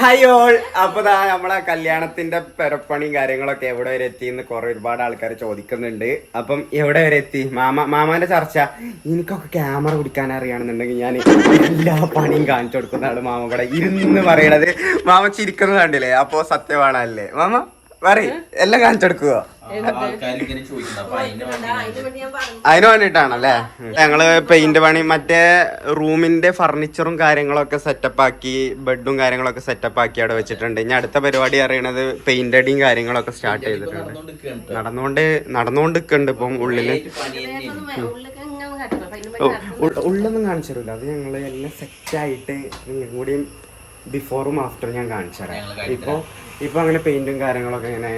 Hi all അപ്പൊ ദാ നമ്മളെ കല്യാണത്തിന്റെ പെരപ്പണിയും കാര്യങ്ങളൊക്കെ എവിടെ വരെ എത്തി എന്ന് കുറെ ഒരുപാട് ആൾക്കാർ ചോദിക്കുന്നുണ്ട്. അപ്പം എവിടെ വരെ എത്തി? മാമ മാമാന്റെ ചർച്ച. എനിക്കൊക്കെ ക്യാമറ പിടിക്കാൻ അറിയാണെന്നുണ്ടെങ്കിൽ ഞാൻ എല്ലാ പണിയും കാണിച്ചു കൊടുക്കുന്നതാണ് മാമ ഇവിടെ ഇരുന്ന് പറയണത്. മാമ ചിരിക്കുന്നത് കണ്ടില്ലേ? അപ്പൊ സത്യമാണല്ലേ മാമ? പറയ് എല്ലാം കാണിച്ചെടുക്കുക അതിന് വേണ്ടിട്ടാണല്ലേ ഞങ്ങൾ പെയിന്റ് പണി മറ്റേ റൂമിന്റെ ഫർണിച്ചറും കാര്യങ്ങളൊക്കെ സെറ്റപ്പ് ആക്കി ബെഡും കാര്യങ്ങളൊക്കെ സെറ്റപ്പ് ആക്കി അവിടെ വെച്ചിട്ടുണ്ട്. ഇനി അടുത്ത പരിപാടി അറിയണത് പെയിന്റ് അടിയും കാര്യങ്ങളൊക്കെ സ്റ്റാർട്ട് ചെയ്തിട്ടുണ്ട്. നടന്നുകൊണ്ട് നടന്നുകൊണ്ട് നിൽക്കുന്നുണ്ട് ഇപ്പം ഉള്ളിൽ. ഉള്ളൊന്നും കാണിച്ചു തരില്ല അത് ഞങ്ങൾ എല്ലാം സെറ്റ് ആയിട്ട് നിങ്ങൾക്കും കൂടിയും ബിഫോറും ആഫ്റ്ററും ഞാൻ കാണിച്ചു തരാം. കാണിച്ചു ഇപ്പൊ ഇപ്പൊ അങ്ങനെ പെയിന്റും കാര്യങ്ങളൊക്കെ ഇങ്ങനെ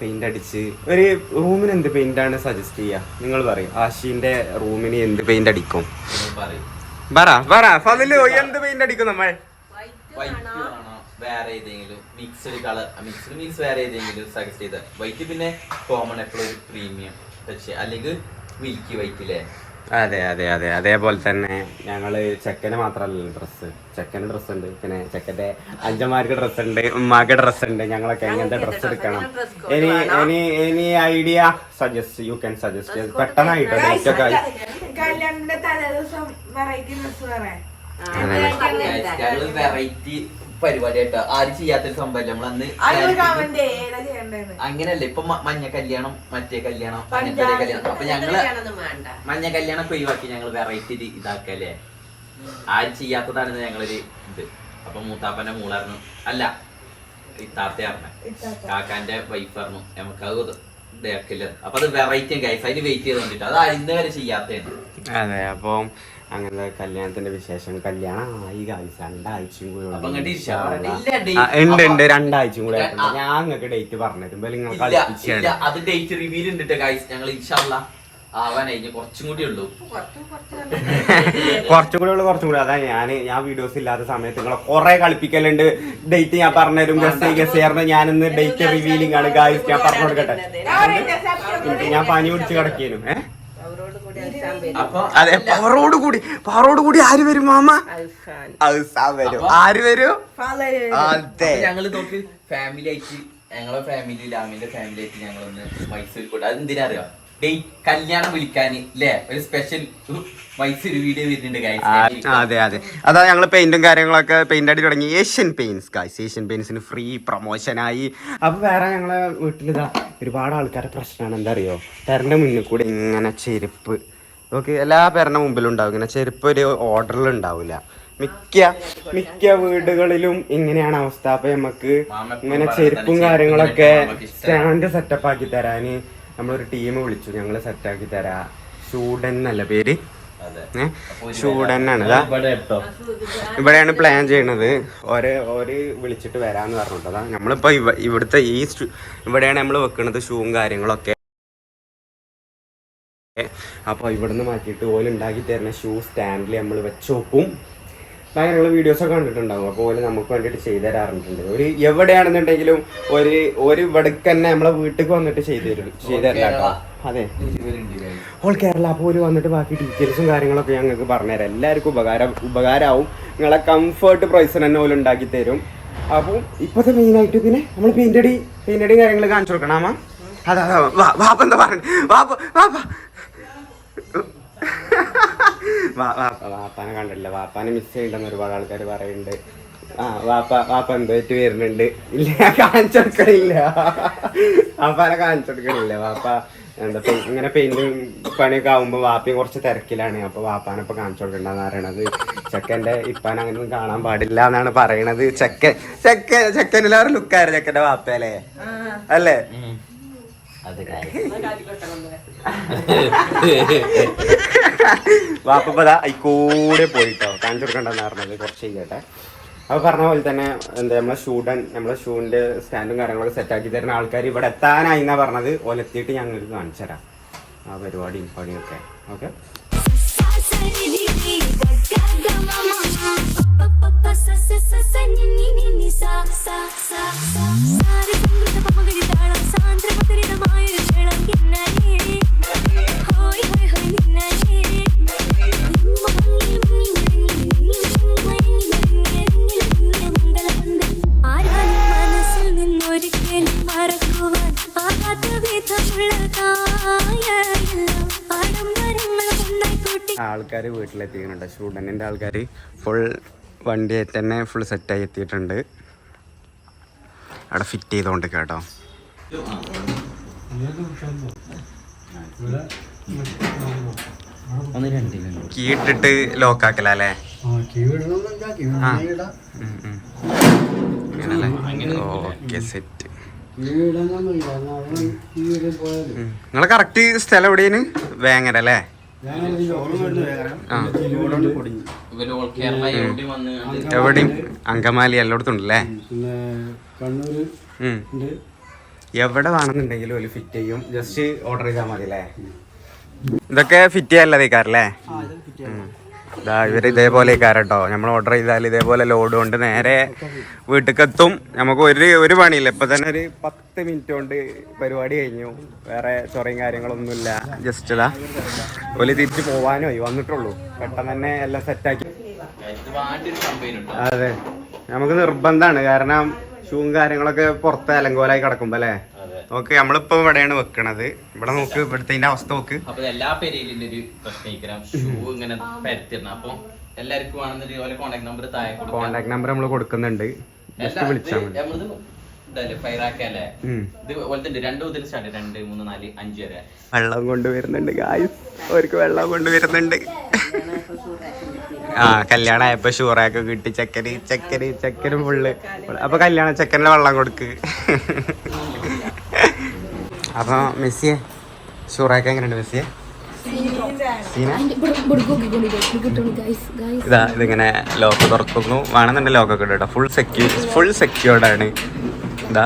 പെയിന്റ് അടിച്ച് ഒരു റൂമിന് എന്ത് പെയിന്റ് ആണ് സജസ്റ്റ് ചെയ്യാ? നിങ്ങൾ പറയും. ആഷിന്റെ റൂമിന് എന്ത് പെയിന്റ് അടിക്കും? നിങ്ങൾ പറയ്. പറ പറ. ഫമിലു എന്ത് പെയിന്റ് അടിക്കും നമ്മൾ? വേറെ ഏതെങ്കിലും മിക്സ്ഡ് കളർ മിക്സ്ഡ് മീൻസ് വേറെ ഏതെങ്കിലും സജസ്റ്റ് ചെയ്ത. വൈറ്റ് പിന്നെ കോമൺ എപ്പോഴും ഒരു പ്രീമിയം പക്ഷേ അല്ലെങ്കിൽ മിൽക്കി വൈറ്റ് അല്ലേ അതെ അതെ അതെ. അതേപോലെ തന്നെ ഞങ്ങൾ ചെക്കന് മാത്രല്ല ഡ്രസ്സ്. ചെക്കന് ഡ്രസ് ഉണ്ട് പിന്നെ ചെക്കന്റെ അഞ്ചന്മാർക്ക് ഡ്രസ് ഉണ്ട് ഉമ്മാക്ക് ഡ്രസ് ഉണ്ട് ഞങ്ങളൊക്കെ എങ്ങനത്തെ ഡ്രസ്സ് എടുക്കണം? ഇനി ഇനി ഇനി idea suggest you can suggest പെട്ടെന്നായിട്ടോ date ഒക്കെ ആയി. കല്യാണത്തിന്റെ തലേദിവസം വെറൈറ്റി ഡ്രസ് പറയാൻ വെറൈറ്റി ആരും ചെയ്യാത്തൊരു സംഭവം നമ്മൾ അന്ന് അങ്ങനല്ലേ ഇപ്പൊ മഞ്ഞ കല്യാണം മറ്റേ കല്യാണം അങ്ങനത്തെ കല്യാണം. അപ്പൊ ഞങ്ങൾ മഞ്ഞ കല്യാണം ഒക്കെ ഒഴിവാക്കി ഞങ്ങൾ വെറൈറ്റി ഇതാക്കല്ലേ? ആരും ചെയ്യാത്തതാണ് ഞങ്ങളൊരു ഇത്. അപ്പൊ മൂത്താപ്പന്റെ മൂളായിരുന്നു. അല്ല ഇത്താത്തയായിരുന്നു കാക്കാന്റെ വൈഫ് ആയിരുന്നു. നമുക്ക് അത് ഇതാക്കില്ല? അപ്പൊ അത് വെറൈറ്റി ഗൈസ് അതിന് വെയിറ്റ് ചെയ്ത് കണ്ടിട്ട് അത് ഇന്ന് വരെ ചെയ്യാത്തതാണ് അതെ അപ്പം അങ്ങനത്തെ കല്യാണത്തിന്റെ വിശേഷം. കല്യാണം ആയി കാഴ്ച രണ്ടാഴ്ചയും കൂടി. ഉണ്ട് ഉണ്ട്. രണ്ടാഴ്ചയും കൂടി ഞാൻ നിങ്ങൾക്ക് ഡേറ്റ് പറഞ്ഞു തരുമ്പോ നിങ്ങൾ ഇല്ല ഇല്ല. അത് ഡേറ്റ് റിവീൽ ഉണ്ട് ഞങ്ങൾ ഇൻഷാല്ല കുറച്ചും കൂടി ഉള്ളൂ. കുറച്ചും കൂടെ ഉള്ളു കുറച്ചും കൂടെ. അതാ ഞാൻ ഞാൻ വീഡിയോസ് ഇല്ലാത്ത സമയത്ത് നിങ്ങളെ കുറെ കളിപ്പിക്കലുണ്ട്. ഡേറ്റ് ഞാൻ പറഞ്ഞുതരും. ഗസ് ഗസ് ചേർന്ന് ഞാനിന്ന് ഡേറ്റ് റിവീലിംഗ് ആണ്. ഗായ്സ് ഞാൻ പറഞ്ഞു കൊടുക്കട്ടെ ഞാൻ പനി പിടിച്ച് കിടക്കിയനും ഏഹ് അപ്പൊ അതെ പവറോട് കൂടി പവറോട് കൂടി ആര് വരും മാമ? അൽസാൻ വരും. ആര് വരും? അതെ. ഞങ്ങൾ നോക്ക് ഫാമിലി ആയിട്ട് ഞങ്ങളെ ഫാമിലി ലാമിന്റെ ഫാമിലി ആയിട്ട് ഞങ്ങളൊന്ന് മൈസൂർ കൂടെ അത് എന്തിനാ അറിയോ ഡേറ്റ് കല്യാണം വിളിക്കാൻ ല്ലേ? ഒരു സ്പെഷ്യൽ മൈസൂർ വീഡിയോ വരുന്നുണ്ട് അതെ അതെ. അതാ ഞങ്ങൾ പെയിന്റും കാര്യങ്ങളൊക്കെ പെയിന്റ് അടി തുടങ്ങി. ഏഷ്യൻ പെയിന്റ്സ് ഗായ്സ് ഏഷ്യൻ പെയിന്റ്സിന് ഫ്രീ പ്രൊമോഷനായി അപ്പൊ വേറെ ഞങ്ങളെ വീട്ടിലിതാ ഒരുപാട് ആൾക്കാരുടെ പ്രശ്നമാണ് എന്താ അറിയോ? തരന്റെ മുന്നിൽ കൂടെ ഇങ്ങനെ ചെരുപ്പ് ഓക്കെ എല്ലാ പേരുടെ മുമ്പിലും ഉണ്ടാവും ഇങ്ങനെ ചെരുപ്പ് ഒരു ഓർഡറിൽ ഉണ്ടാവില്ല മിക്ക മിക്ക വീടുകളിലും ഇങ്ങനെയാണ് അവസ്ഥ. അപ്പൊ നമുക്ക് ഇങ്ങനെ ചെരുപ്പും കാര്യങ്ങളൊക്കെ സ്റ്റാൻഡ് സെറ്റപ്പ് ആക്കി തരാന് നമ്മളൊരു ടീം വിളിച്ചു. ഞങ്ങൾ സെറ്റാക്കി തരാ. ഷൂഡൻ എന്നല്ല പേര്? അതെ. ഷൂഡൻ ആണ്. ഇതാ. ഇവിടെയാണ് പ്ലാൻ ചെയ്യണത്. ഓരോ ഓര് വിളിച്ചിട്ട് വരാന്ന് പറഞ്ഞിട്ടതാ. നമ്മളിപ്പോ ഇവ- ഇവിടുത്തെ ഈ ഇവിടെയാണ് നമ്മൾ വെക്കുന്നത് ഷൂവും കാര്യങ്ങളൊക്കെ. അപ്പോൾ ഇവിടുന്ന് മാറ്റിയിട്ട് ഓയിൽ ഉണ്ടാക്കി തരുന്ന ഷൂ സ്റ്റാൻഡിൽ നമ്മൾ വെച്ച് നോക്കും ഭയങ്കരമുള്ള വീഡിയോസ് ഒക്കെ കണ്ടിട്ടുണ്ടാവും അപ്പോൾ ഓൽ നമുക്ക് വേണ്ടിയിട്ട് ചെയ്തു തരാറുണ്ട് ഒരു എവിടെയാണെന്നുണ്ടെങ്കിലും ഒരു ഒരു ഇവിടേക്ക് തന്നെ നമ്മളെ വീട്ടിലേക്ക് വന്നിട്ട് ചെയ്തു തരും ചെയ്തു തരാട്ടോ അതെ ഓൾ കേരള അപ്പോൾ ഒരു വന്നിട്ട് ബാക്കി ഡീറ്റെയിൽസും കാര്യങ്ങളൊക്കെ ഞങ്ങൾക്ക് പറഞ്ഞുതരാം എല്ലാവർക്കും ഉപകാരം ഉപകാരമാവും നിങ്ങളെ കംഫർട്ട് പ്രൈസിന് തന്നെ ഓൽ ഉണ്ടാക്കി തരും അപ്പോൾ ഇപ്പോഴത്തെ മെയിനായിട്ട് പിന്നെ നമ്മൾ പെയിന്റടി പെയിന്റടി കാര്യങ്ങൾ കാണിച്ചു കൊടുക്കണം അമ്മ അതാ അതാ വാ വാപ്പ എന്താ പറഞ്ഞു വാപ്പ വാപ്പ വാപ്പാനെ കണ്ടില്ല വാപ്പാനെ മിസ് ചെയ്യണ്ടെന്ന് ഒരുപാട് ആൾക്കാർ പറയുന്നുണ്ട് ആ വാപ്പ വാപ്പ എന്തായിട്ട് വരുന്നുണ്ട്. ഇല്ല കാണിച്ചെടുക്കണില്ല വാപ്പാനെ കാണിച്ചെടുക്കണില്ല വാപ്പ എന്താ ഇങ്ങനെ പെയിന്റും പണിയൊക്കെ ആവുമ്പോ വാപ്പയും കുറച്ച് തിരക്കിലാണ്. അപ്പൊ വാപ്പാനെ ഇപ്പൊ കാണിച്ചു കൊടുക്കണ്ടെന്ന് പറയണത്. ചെക്കന്റെ ഇപ്പാൻ അങ്ങനെ കാണാൻ പാടില്ല എന്നാണ് പറയണത്. ചെക്കൻ ചെക്കൻ ചെക്കനിലേറെ ലുക്കായിരുന്നു ചെക്കന്റെ വാപ്പയല്ലേ അല്ലേ. അതെ guys. വാപ്പ ഇപ്പൊ ദാ കൂടെ പോയിട്ടോ. കാണിച്ചു കൊടുക്കണ്ടെന്ന് പറഞ്ഞത്. കുറച്ച് ചെയ്യട്ടെ. അപ്പൊ പറഞ്ഞ പോലെ തന്നെ എന്താ നമ്മളെ ഷൂഡൻ നമ്മളെ ഷൂവിന്റെ സ്റ്റാൻഡും കാര്യങ്ങളൊക്കെ സെറ്റ് ആക്കി തരുന്ന ആൾക്കാർ ഇവിടെ എത്താനായി എന്നാ പറഞ്ഞത്. ഓലെത്തിയിട്ട് ഞങ്ങൾക്ക് കാണിച്ചു തരാം. ആ പരിപാടിയും പണിയൊക്കെ. ഓക്കെ? ആ ആൾക്കാർ വീട്ടിലെത്തിക്കുന്നുണ്ട് സ്റ്റുഡന്റിന്റെ ആൾക്കാർ ഫുൾ വണ്ടി തന്നെ ഫുൾ സെറ്റായി എത്തിയിട്ടുണ്ട്. അവിടെ ഫിറ്റ് ചെയ്തുകൊണ്ട് കേട്ടോ ഒന്ന് ലോക്ക് കീ ഇട്ടിട്ട് ലോക്കാക്കല അല്ലേ. ഓക്കെ സെറ്റ് നിങ്ങൾ കറക്റ്റ് സ്ഥലം എവിടെയാണ്? വേങ്ങര അല്ലേ എവിടെയും അങ്കമാലി എല്ലായിടത്തും ഉണ്ടല്ലേ? പിന്നെ കണ്ണൂര് ഉണ്ട്. എവിടെ വേണമെന്നുണ്ടെങ്കിലും ഒരു ഫിറ്റ് ചെയ്യും. ജസ്റ്റ് ഓർഡർ ചെയ്താൽ മതി അല്ലേ ഇതൊക്കെ ഫിറ്റ് ചെയ്യാനുള്ളതേക്കാരല്ലേ ഇതാ ഇതേപോലെ കാരട്ടോ നമ്മൾ ഓർഡർ ചെയ്താൽ ഇതേപോലെ ലോഡ് കൊണ്ട് നേരെ വീട്ടിലേക്ക് എത്തും നമുക്ക് ഒരു ഒരു പണിയില്ല. ഇപ്പൊ തന്നെ ഒരു പത്ത് മിനിറ്റ് കൊണ്ട് പരിപാടി കഴിഞ്ഞു. വേറെ ചൊറയും കാര്യങ്ങളൊന്നുമില്ല. ജസ്റ്റ് ഇതാ ഒരു തിരിച്ചു പോവാനോ വന്നിട്ടുള്ളൂ. പെട്ടെന്ന് തന്നെ എല്ലാം സെറ്റാക്കി അതെ. നമുക്ക് നിർബന്ധമാണ് കാരണം ഷൂവും കാര്യങ്ങളൊക്കെ പുറത്ത് അലങ്കോലായി കിടക്കുമ്പോ അല്ലേ? ഓക്കെ നമ്മളിപ്പോ ഇവിടെയാണ് വെക്കണത്. ഇവിടെ നോക്ക് ഇവിടുത്തെ അവസ്ഥ നോക്ക്. അപ്പൊ എല്ലാ പേരിലും ഒരു പ്രശ്നം ഷൂ ഇങ്ങനെ പരത്തിടണം അപ്പൊ എല്ലാവർക്കും വേണമെന്നൊരു ഓലെ കോണ്ടാക്ട് നമ്പർ താഴെ കോണ്ടാക്ട് നമ്പർ നമ്മൾ കൊടുക്കുന്നുണ്ട്. ജസ്റ്റ് വിളിച്ചാൽ മതി. വെള്ളം കൊണ്ടുവരുന്നുണ്ട് ഗായ്സ് അവർക്ക് വെള്ളം കൊണ്ടുവരുന്നുണ്ട്. ആ കല്യാണം ആയപ്പോ ഷൂറൊക്കെ കിട്ടി. ചക്കരി ചക്കരി ചക്കരും ഫുള്ള് അപ്പൊ കല്യാണ ചക്കറിന്റെ വെള്ളം കൊടുക്ക്. അപ്പൊ മെസ്സിയെ ഷൂറാക്കാൻ എങ്ങനെയുണ്ട് മെസ്സിയെ? ഇതാ ഇതിങ്ങനെ ലോക്ക് തുറക്കുന്നു. വേണമെന്നുണ്ട് ലോക്കൊക്കെ ഇട്ടോ ഫുൾ സെക്യൂർ ഫുൾ സെക്യൂർഡ് ആണ്. ഇതാ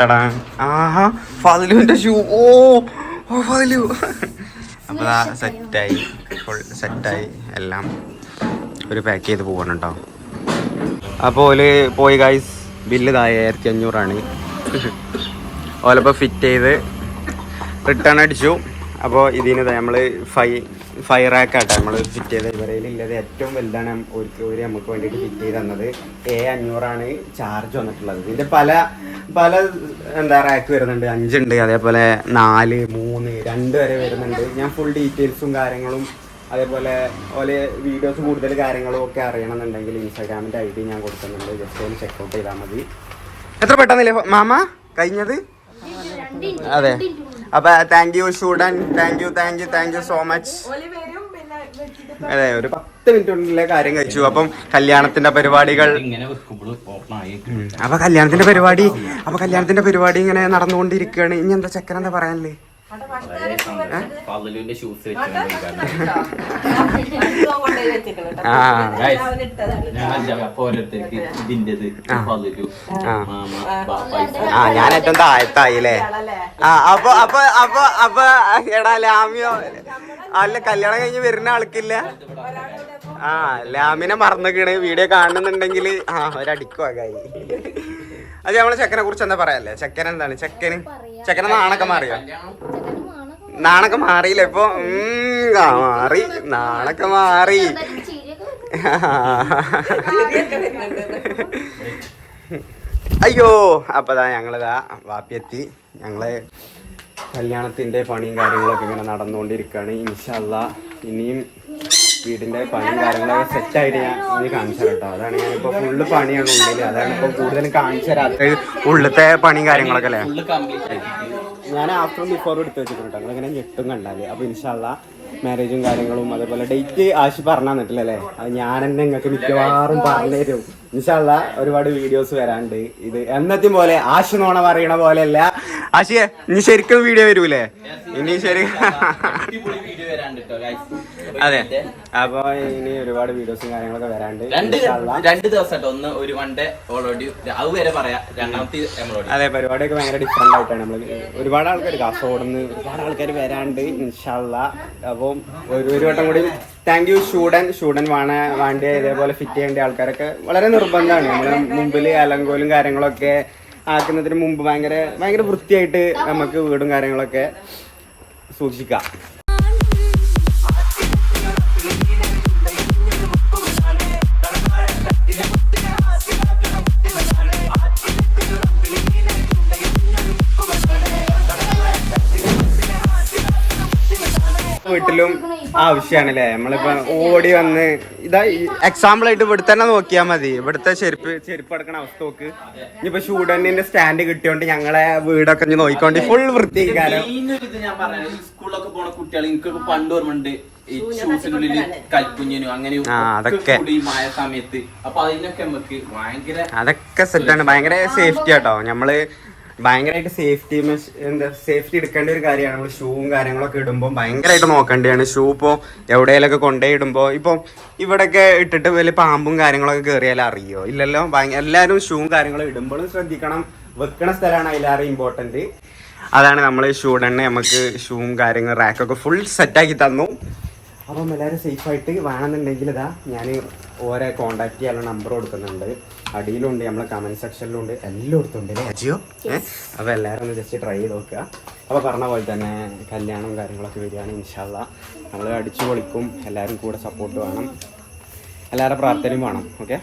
ടടാ. ആഹാ ഫാദിലുവിന്റെ ഷൂ ഓ ഓ ഫാദിലു അപ്പോൾ ഇതാ സെറ്റായി. ഫുൾ സെറ്റായി. എല്ലാം ഒരു പാക്ക് ചെയ്ത് പോകണം കേട്ടോ അപ്പോൾ പോയി ഗൈസ് ബില്ല് ആയിരത്തി അഞ്ഞൂറാണ്. ഓലപ്പോൾ ഫിറ്റ് ചെയ്ത് റിട്ടേൺ അടിച്ചു. അപ്പോൾ ഇതിന് നമ്മൾ ഫൈ ഫൈവ് ആക്കാട്ടെ നമ്മൾ ഫിറ്റ് ചെയ്ത് ഇവരയിൽ ഇല്ലത് ഏറ്റവും വലുതാണ് ഒരു ഒരു നമുക്ക് വേണ്ടിയിട്ട് ഫിറ്റ് ചെയ്ത് തന്നത്. എ അഞ്ഞൂറാണ് ചാർജ് വന്നിട്ടുള്ളത്. ഇതിന്റെ പല പല എന്താ റാക്ക് വരുന്നുണ്ട്. അഞ്ചുണ്ട് അതേപോലെ നാല് മൂന്ന് രണ്ട് വരെ വരുന്നുണ്ട്. ഞാൻ ഫുൾ ഡീറ്റെയിൽസും കാര്യങ്ങളും അതേപോലെ ഓലെ വീഡിയോസ് കൂടുതൽ കാര്യങ്ങളും ഒക്കെ അറിയണമെന്നുണ്ടെങ്കിൽ ഇൻസ്റ്റാഗ്രാമിന്റെ ഐ ഡി ഞാൻ കൊടുക്കുന്നുണ്ട്. ജസ്റ്റ് ഒന്ന് ചെക്കൗട്ട് ചെയ്താൽ മതി. എത്ര പെട്ടെന്നില്ലേ മാമ? കഴിഞ്ഞത്? അതെ. അപ്പൊ thank you ഷൂഡൻ thank you thank you thank you so much അതെ ഒരു പത്ത് മിനിറ്റിനുള്ളിലെ കാര്യം കഴിച്ചു. അപ്പം കല്യാണത്തിന്റെ പരിപാടികൾ. അപ്പൊ കല്യാണത്തിന്റെ പരിപാടി അപ്പൊ കല്യാണത്തിന്റെ പരിപാടി ഇങ്ങനെ നടന്നുകൊണ്ടിരിക്കുകയാണ്. ഇനി എന്താ ചെക്കൻ എന്താ പറയാനല്ലേ പള്ളുവിന്റെ ഷൂസ്. ആ. ഞാൻ ഏറ്റവും താഴത്തായി അല്ലേ ആ അപ്പൊ അപ്പൊ അപ്പൊ അപ്പൊ എടാ ലാമിയോ അല്ല കല്യാണം കഴിഞ്ഞ് വരുന്ന ആൾക്കില്ല. ആ ലാമിനെ മറന്നിക്കണ്. വീഡിയോ കാണുന്നുണ്ടെങ്കിൽ ആ ഒരടിക്കുവായി അത് നമ്മളെ ചെക്കനെ കുറിച്ച് എന്താ പറയാല്ലേ? ചെക്കൻ എന്താണ്? ചെക്കന്? ചെക്കനെ നാണൊക്കെ മാറിയോ? നാണൊക്കെ മാറിയില്ല ഇപ്പൊ? മാറി. നാണൊക്കെ മാറി. അയ്യോ അപ്പതാ ഞങ്ങളിതാ വാപ്പിയെത്തി ഞങ്ങളെ കല്യാണത്തിന്റെ പണിയും കാര്യങ്ങളൊക്കെ ഇങ്ങനെ നടന്നുകൊണ്ടിരിക്കുകയാണ്. ഇൻഷല്ല ഇനിയും വീടിന്റെ പണിയും കാര്യങ്ങളൊക്കെ സെറ്റ് ആയിട്ട് ഞാൻ ഇനി കാണിച്ചു കേട്ടോ. അതാണ് ഇപ്പൊ ഫുള്ള് പണിയാണ് ഉള്ളിൽ അതാണ് ഇപ്പൊ കൂടുതലും കാണിച്ചു തരാത്ത ഉള്ളത്തെ പണിയും കാര്യങ്ങളൊക്കെ അല്ലേ? ഞാൻ ആഫ്റ്റർ ബിഫോർ എടുത്ത് വെച്ചിട്ടുണ്ട്. അങ്ങനെ ഞെട്ടും കണ്ടാൽ. അപ്പൊ ഇൻഷാല്ല മാരേജും കാര്യങ്ങളും അതേപോലെ ഡേറ്റ് ആശി പറഞ്ഞു തന്നിട്ടില്ലല്ലേ അത് ഞാൻ തന്നെ നിങ്ങൾക്ക് മിക്കവാറും പറഞ്ഞു തരും. ഇൻഷല്ല ഒരുപാട് വീഡിയോസ് വരാണ്ട് ഇത് എന്നത്തെയും പോലെ ആശി നോണ പറയണ പോലെയല്ല. ആശിയെ ഇനി ശരിക്കും വീഡിയോ വരൂലേ? ഇനി ശരി അതെ. അപ്പൊ ഇനി ഒരുപാട് വീഡിയോസും കാര്യങ്ങളൊക്കെ വരാണ്ട്. രണ്ട്. രണ്ട് ദിവസം ഒന്ന് ഒരു വൺ ഡേ ഓൾറെഡി അത് വരെ പറയാം. രണ്ടാമത്തെ അതെ പരിപാടിയൊക്കെ ഭയങ്കര ഡിഫറെന്റ് ആയിട്ടാണ് നമ്മൾ ഒരുപാട് ആൾക്കാർ കാസർഗോഡ് നിന്ന് ഒരുപാട് ആൾക്കാർ വരാണ്ട് ഇൻഷാല്ല അപ്പം ഒരു ഒരു വട്ടം കൂടി താങ്ക് യു ഷൂഡൻ ഷൂഡൻ വാണ വാണ്ടിയ ഇതേപോലെ ഫിറ്റ് ചെയ്യേണ്ട ആൾക്കാരൊക്കെ വളരെ നിർബന്ധമാണ്. നമ്മുടെ മുമ്പിൽ അലങ്കോലും കാര്യങ്ങളൊക്കെ ആക്കുന്നതിന് മുമ്പ് ഭയങ്കര ഭയങ്കര വൃത്തിയായിട്ട് നമുക്ക് വീടും കാര്യങ്ങളൊക്കെ സൂക്ഷിക്കാം. വീട്ടിലും ആവശ്യമാണ് അല്ലേ നമ്മളിപ്പോ ഓടി വന്ന് ഇതാ എക്സാമ്പിൾ ആയിട്ട് ഇവിടെ തന്നെ നോക്കിയാൽ മതി. ഇവിടുത്തെ ചെരുപ്പ് ചെരുപ്പ് എടുക്കണ അവസ്ഥ നോക്ക്. ഇനിയിപ്പോ സ്റ്റുഡന്റിന്റെ സ്റ്റാൻഡ് കിട്ടിയോണ്ട് ഞങ്ങളെ വീടൊക്കെ നോക്കിക്കൊണ്ട് ഫുൾ വൃത്തിക്കാരം ഞാൻ പറഞ്ഞു സ്കൂളിലൊക്കെ പോണ കുട്ടികൾ എനിക്കൊക്കെ പണ്ട് ഓർമ്മയുണ്ട്. ഈ ഷൂസിനുള്ളിൽ കൽക്കുഞ്ഞനും അങ്ങനെ അതൊക്കെ. മായ സമയത്ത്. അപ്പൊ അതിനൊക്കെ നമുക്ക് ഭയങ്കര അതൊക്കെ സെറ്റാണ് ഭയങ്കര സേഫ്റ്റി ആട്ടോ. നമ്മൾ ഭയങ്കരമായിട്ട് സേഫ്റ്റി എന്താ സേഫ്റ്റി എടുക്കേണ്ട ഒരു കാര്യമാണ്. നമ്മൾ ഷൂവും കാര്യങ്ങളൊക്കെ ഇടുമ്പോൾ ഭയങ്കരമായിട്ട് നോക്കേണ്ടതാണ്. ഷൂ ഇപ്പോൾ എവിടെയെങ്കിലൊക്കെ കൊണ്ടുപോയി ഇടുമ്പോൾ ഇപ്പോൾ ഇവിടെയൊക്കെ ഇട്ടിട്ട് വലിയ പാമ്പും കാര്യങ്ങളൊക്കെ കയറിയാലും അറിയോ? ഇല്ലല്ലോ. എല്ലാവരും ഷൂവും കാര്യങ്ങളും ഇടുമ്പോഴും ശ്രദ്ധിക്കണം. വെക്കണ സ്ഥലമാണ് അതിലേറെ ഇമ്പോർട്ടന്റ് അതാണ് നമ്മൾ ഷൂ തന്നെ നമുക്ക് ഷൂവും കാര്യങ്ങളും റാക്കൊക്കെ ഫുൾ സെറ്റാക്കി തന്നു. അപ്പം എല്ലാവരും സേഫായിട്ട് വേണമെന്നുണ്ടെങ്കിൽ ഇതാ ഞാൻ ഓരോ കോണ്ടാക്ട് ചെയ്യാനുള്ള നമ്പർ കൊടുക്കുന്നുണ്ട്. അടിയിലുണ്ട് നമ്മളെ കമന്റ് സെക്ഷനിലുണ്ട് എല്ലായിടത്തും ഉണ്ട് അജിയോ? അപ്പോൾ എല്ലാവരും ഒന്ന് ജസ്റ്റ് ട്രൈ ചെയ്ത് നോക്കുക. അപ്പൊ പറഞ്ഞ പോലെ തന്നെ കല്യാണം കാര്യങ്ങളൊക്കെ വരികയാണ് ഇൻഷാല്ല നമ്മൾ അടിച്ചു പൊളിക്കും എല്ലാവരും കൂടെ സപ്പോർട്ട് വേണം. എല്ലാവരുടെ പ്രാർത്ഥനയും വേണം ഓക്കെ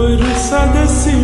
ഒരു സദസ്സിൽ